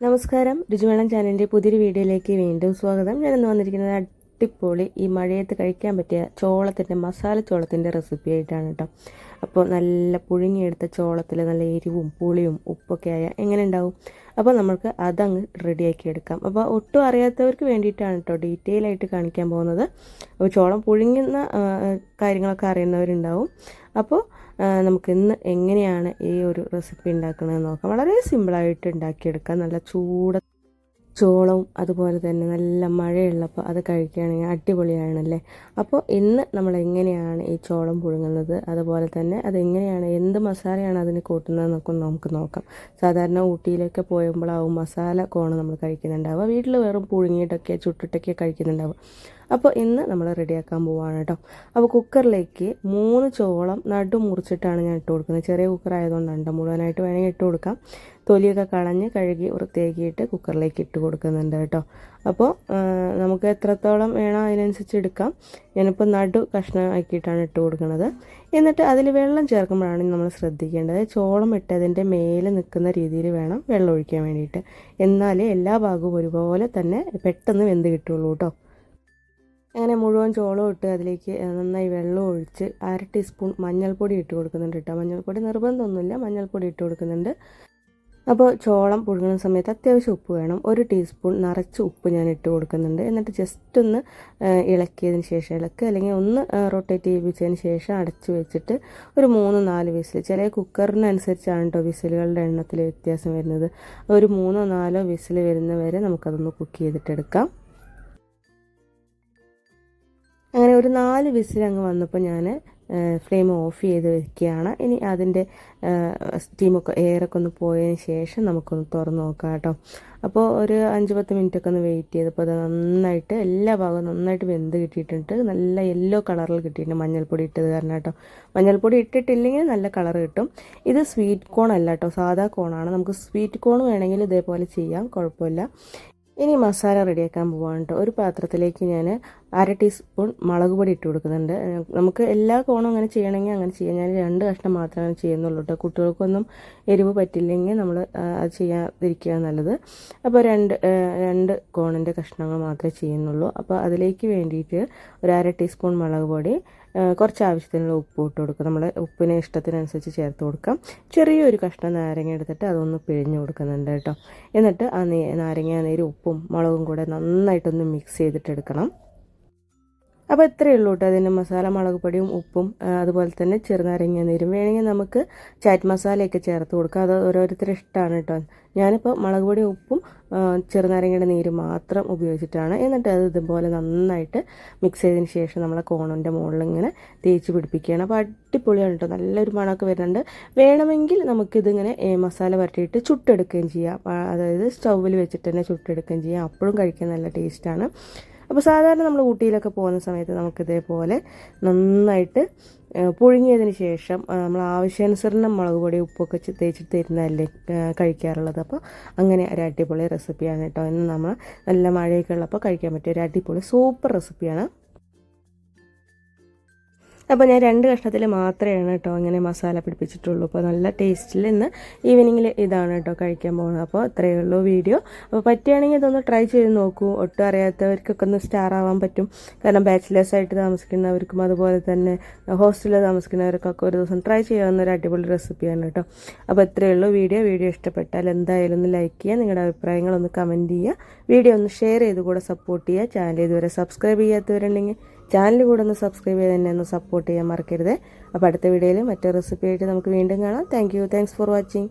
നമസ്കാരം. രുചിവേണം ചാനലിന്റെ പുതിയൊരു വീഡിയോയിലേക്ക് വീണ്ടും സ്വാഗതം. ഞാനിന്ന് വന്നിരിക്കുന്നത് അടിപൊളി ഈ മഴയത്ത് കഴിക്കാൻ പറ്റിയ ചോളത്തിന്റെ മസാല ചോളത്തിന്റെ റെസിപ്പി ആയിട്ടാണ് കേട്ടോ അപ്പോൾ നല്ല പുഴുങ്ങിയെടുത്ത ചോളത്തിൽ നല്ല എരിവും പുളിയും ഉപ്പൊക്കെ ആയ എങ്ങനെ ഉണ്ടാവും? അപ്പോൾ നമുക്ക് അതങ്ങ് റെഡിയാക്കി എടുക്കാം. അപ്പോൾ ഒട്ടും അറിയാത്തവർക്ക് വേണ്ടിയിട്ടാണ് കേട്ടോ ഡീറ്റെയിൽ ആയിട്ട് കാണിക്കാൻ പോകുന്നത്. അപ്പോൾ ചോളം പുഴുങ്ങുന്ന കാര്യങ്ങളൊക്കെ അറിയുന്നവരുണ്ടാവും. അപ്പോൾ നമുക്ക് ഇന്ന് എങ്ങനെയാണ് ഈ ഒരു റെസിപ്പി ഉണ്ടാക്കുന്നത് നോക്കാം. വളരെ സിമ്പിളായിട്ട് ഉണ്ടാക്കിയെടുക്കാം. നല്ല ചൂട് ചോളവും അതുപോലെ തന്നെ നല്ല മഴയുള്ളപ്പോൾ അത് കഴിക്കുകയാണെങ്കിൽ അടിപൊളിയാണല്ലേ? അപ്പോൾ ഇന്ന് നമ്മൾ എങ്ങനെയാണ് ഈ ചോളം പുഴുങ്ങുന്നത്? അതുപോലെ തന്നെ അതെങ്ങനെയാണ് എന്ത് മസാലയാണ് അതിന് കൂട്ടുന്നതെന്നൊക്കെ നമുക്ക് നോക്കാം. സാധാരണ ഊട്ടിയിലൊക്കെ പോയുമ്പോഴാവും മസാല കോണ് നമ്മൾ കഴിക്കുന്നുണ്ടാവുക. വീട്ടിൽ വെറും പുഴുങ്ങിയിട്ടൊക്കെ ചുട്ടിട്ടൊക്കെ കഴിക്കുന്നുണ്ടാവുക. അപ്പോൾ ഇന്ന് നമ്മൾ റെഡിയാക്കാൻ പോവാണ് കേട്ടോ. അപ്പോൾ കുക്കറിലേക്ക് മൂന്ന് ചോളം നടു മുറിച്ചിട്ടാണ് ഞാൻ ഇട്ട് കൊടുക്കുന്നത്. ചെറിയ കുക്കർ ആയതുകൊണ്ടാണ് മുഴുവനായിട്ട് വേണമെങ്കിൽ ഇട്ട് കൊടുക്കാം. തൊലിയൊക്കെ കളഞ്ഞ് കഴുകി വൃത്തിയാക്കിയിട്ട് കുക്കറിലേക്ക് ഇട്ട് കൊടുക്കുന്നുണ്ട് കേട്ടോ. അപ്പോൾ നമുക്ക് എത്രത്തോളം വേണം അതിനനുസരിച്ച് എടുക്കാം. ഞാനിപ്പോൾ നടു കഷ്ണമാക്കിയിട്ടാണ് ഇട്ട് കൊടുക്കുന്നത്. എന്നിട്ട് അതിൽ വെള്ളം ചേർക്കുമ്പോഴാണ് നമ്മൾ ശ്രദ്ധിക്കേണ്ടത്. ചോളം ഇട്ടതിന്റെ മേലെ നിൽക്കുന്ന രീതിയിൽ വേണം വെള്ളം ഒഴിക്കാൻ വേണ്ടിയിട്ട്. എന്നാലേ എല്ലാ ഭാഗവും ഒരുപോലെ തന്നെ പെട്ടെന്ന് വെന്ത് കിട്ടുള്ളൂ കേട്ടോ. അങ്ങനെ മുഴുവൻ ചോളം ഇട്ട് അതിലേക്ക് നന്നായി വെള്ളം ഒഴിച്ച് അര ടീസ്പൂൺ മഞ്ഞൾപ്പൊടി ഇട്ട് കൊടുക്കുന്നുണ്ട് കേട്ടോ മഞ്ഞൾപ്പൊടി നിർബന്ധമൊന്നുമില്ല മഞ്ഞൾപ്പൊടി ഇട്ട് കൊടുക്കുന്നുണ്ട്. അപ്പോൾ ചോളം പുഴുങ്ങുന്ന സമയത്ത് അത്യാവശ്യം ഉപ്പ് വേണം. ഒരു ടീസ്പൂൺ നിറച്ച് ഉപ്പ് ഞാൻ ഇട്ട് കൊടുക്കുന്നുണ്ട്. എന്നിട്ട് ജസ്റ്റ് ഒന്ന് ഇളക്കിയതിന് ശേഷം ഇളക്കുക അല്ലെങ്കിൽ ഒന്ന് റൊട്ടേറ്റ് ചെയ്യിപ്പിച്ചതിന് ശേഷം അടച്ച് വെച്ചിട്ട് ഒരു മൂന്ന് നാല് വിസിൽ. ചില കുക്കറിനനുസരിച്ചാണ് കേട്ടോ വിസിലുകളുടെ എണ്ണത്തിൽ വ്യത്യാസം വരുന്നത്. ഒരു മൂന്നോ നാലോ വിസിൽ വരുന്ന വരെ നമുക്കതൊന്ന് കുക്ക് ചെയ്തിട്ടെടുക്കാം. ഒരു നാല് വിസിൽ അങ്ങ് വന്നപ്പോൾ ഞാൻ ഫ്ലെയിം ഓഫ് ചെയ്ത് വെക്കുകയാണ്. ഇനി അതിന്റെ സ്റ്റീമൊക്കെ എയറൊക്കെ ഒന്ന് പോയതിന് ശേഷം നമുക്കൊന്ന് തുറന്ന് നോക്കാം കേട്ടോ. അപ്പോൾ ഒരു അഞ്ച് പത്ത് മിനിറ്റ് ഒക്കെ ഒന്ന് വെയിറ്റ് ചെയ്തപ്പോൾ അത് നന്നായിട്ട് എല്ലാ ഭാഗവും നന്നായിട്ട് വെന്ത് കിട്ടിയിട്ടുണ്ട്. നല്ല യെല്ലോ കളറിൽ കിട്ടിയിട്ടുണ്ട് മഞ്ഞൾപ്പൊടി ഇട്ടത് കാരണം കേട്ടോ. മഞ്ഞൾപ്പൊടി ഇട്ടിട്ടില്ലെങ്കിൽ നല്ല കളർ കിട്ടും. ഇത് സ്വീറ്റ് കോൺ അല്ല കേട്ടോ സാധാ കോണാണ്. നമുക്ക് സ്വീറ്റ് കോൺ വേണമെങ്കിൽ ഇതേപോലെ ചെയ്യാം കുഴപ്പമില്ല. ഇനി മസാല റെഡിയാക്കാൻ പോവാണ് കേട്ടോ. ഒരു പാത്രത്തിലേക്ക് ഞാൻ അര ടീസ്പൂൺ മുളക് പൊടി ഇട്ട് കൊടുക്കുന്നുണ്ട്. നമുക്ക് എല്ലാ കോണും അങ്ങനെ ചെയ്യണമെങ്കിൽ അങ്ങനെ ചെയ്യാം. ഞാൻ രണ്ട് കഷ്ണം മാത്രമേ ചെയ്യുന്നുള്ളൂ കേട്ടോ കുട്ടികൾക്കൊന്നും എരിവ് പറ്റില്ലെങ്കിൽ നമ്മൾ അത് ചെയ്യാതിരിക്കുക നല്ലത്. അപ്പോൾ രണ്ട് രണ്ട് കോണിന്റെ കഷ്ണങ്ങൾ മാത്രമേ ചെയ്യുന്നുള്ളൂ. അപ്പോൾ അതിലേക്ക് വേണ്ടിയിട്ട് ഒരു അര ടീസ്പൂൺ മുളക് പൊടി കുറച്ച് ആവശ്യത്തിനുള്ള ഉപ്പ് ഇട്ട് കൊടുക്കുക. നമ്മുടെ ഉപ്പിന് ഇഷ്ടത്തിനനുസരിച്ച് ചേർത്ത് കൊടുക്കാം. ചെറിയൊരു കഷ്ണം നാരങ്ങ എടുത്തിട്ട് അതൊന്ന് പിഴിഞ്ഞ് കൊടുക്കുന്നുണ്ട് കേട്ടോ എന്നിട്ട് ആ നാരങ്ങ നീര് ഉപ്പും മുളകും കൂടെ നന്നായിട്ടൊന്ന് മിക്സ് ചെയ്തിട്ടെടുക്കണം അപ്പോൾ ഇത്രയേ ഉള്ളൂ കേട്ടോ അതിന്റെ മസാല മുളക് പൊടിയും ഉപ്പും അതുപോലെ തന്നെ ചെറുനാരങ്ങ നീരും. വേണമെങ്കിൽ നമുക്ക് ചാറ്റ് മസാലയൊക്കെ ചേർത്ത് കൊടുക്കാം. അത് ഓരോരുത്തരുടെ ഇഷ്ടമാണ് കേട്ടോ ഞാനിപ്പോൾ മുളക് പൊടിയും ഉപ്പും ചെറുനാരങ്ങയുടെ നീര് മാത്രം ഉപയോഗിച്ചിട്ടാണ്. എന്നിട്ട് അത് ഇതുപോലെ നന്നായിട്ട് മിക്സ് ചെയ്തതിന് ശേഷം നമ്മളെ കോണിന്റെ മുകളിൽ ഇങ്ങനെ തേച്ച് പിടിപ്പിക്കുകയാണ്. അപ്പോൾ അടിപൊളിയാണ് കേട്ടോ നല്ലൊരു മണമൊക്കെ വരുന്നുണ്ട്. വേണമെങ്കിൽ നമുക്കിതിങ്ങനെ മസാല വരട്ടിയിട്ട് ചുട്ടെടുക്കുകയും ചെയ്യാം. അതായത് സ്റ്റൗവിൽ വെച്ചിട്ട് തന്നെ ചുട്ടെടുക്കുകയും ചെയ്യാം. അപ്പോഴും കഴിക്കാൻ നല്ല ടേസ്റ്റാണ് അപ്പോൾ സാധാരണ നമ്മൾ ഊട്ടിയിലൊക്കെ പോകുന്ന സമയത്ത് നമുക്കിതേപോലെ നന്നായിട്ട് പുഴുങ്ങിയതിന് ശേഷം നമ്മൾ ആവശ്യാനുസരണം മുളക് പൊടി ഉപ്പൊക്കെ തേച്ചിട്ട് തരുന്നതല്ലേ കഴിക്കാറുള്ളത്. അപ്പോൾ അങ്ങനെ ഒരു അടിപൊളി റെസിപ്പിയാണ് കേട്ടോ. ഇന്ന് നമ്മൾ നല്ല മഴയൊക്കെ ഉള്ളപ്പോൾ കഴിക്കാൻ പറ്റിയ ഒരു അടിപൊളി സൂപ്പർ റെസിപ്പിയാണ് അപ്പോൾ ഞാൻ രണ്ട് കഷ്ണത്തിൽ മാത്രമേ കേട്ടോ ഇങ്ങനെ മസാല പിടിപ്പിച്ചിട്ടുള്ളൂ. അപ്പോൾ നല്ല ടേസ്റ്റിൽ ഇന്ന് ഈവനിങ്ങിൽ ഇതാണ് കേട്ടോ കഴിക്കാൻ പോകുന്നത് അപ്പോൾ ഇത്രയേ ഉള്ളൂ വീഡിയോ അപ്പോൾ പറ്റുകയാണെങ്കിൽ ഇതൊന്ന് ട്രൈ ചെയ്ത് നോക്കൂ. ഒട്ടും അറിയാത്തവർക്കൊക്കെ ഒന്ന് സ്റ്റാർ ആവാൻ പറ്റും. കാരണം ബാച്ചിലേഴ്സ് ആയിട്ട് താമസിക്കുന്നവർക്കും അതുപോലെ തന്നെ ഹോസ്റ്റലിൽ താമസിക്കുന്നവർക്കൊക്കെ ഒരു ദിവസം ട്രൈ ചെയ്യാവുന്ന ഒരു അടിപൊളി റെസിപ്പിയാണ് കേട്ടോ അപ്പോൾ ഇത്രയേ ഉള്ളൂ വീഡിയോ വീഡിയോ ഇഷ്ടപ്പെട്ടാൽ എന്തായാലും ഒന്ന് ലൈക്ക് ചെയ്യുക. നിങ്ങളുടെ അഭിപ്രായങ്ങളൊന്ന് കമന്റ് ചെയ്യുക. വീഡിയോ ഒന്ന് ഷെയർ ചെയ്ത് കൂടെ സപ്പോർട്ട് ചെയ്യുക. ചാനൽ ഇതുവരെ സബ്സ്ക്രൈബ് ചെയ്യാത്തവരുണ്ടെങ്കിൽ ചാനൽ കൂടെ ഒന്ന് സബ്സ്ക്രൈബ് ചെയ്ത് തന്നെ ഒന്ന് സപ്പോർട്ട് ചെയ്യാൻ മറക്കരുത്. അപ്പോൾ അടുത്ത വീഡിയോയിൽ മറ്റേ റെസിപ്പി ആയിട്ട് നമുക്ക് വീണ്ടും കാണാം. Thank you thanks for watching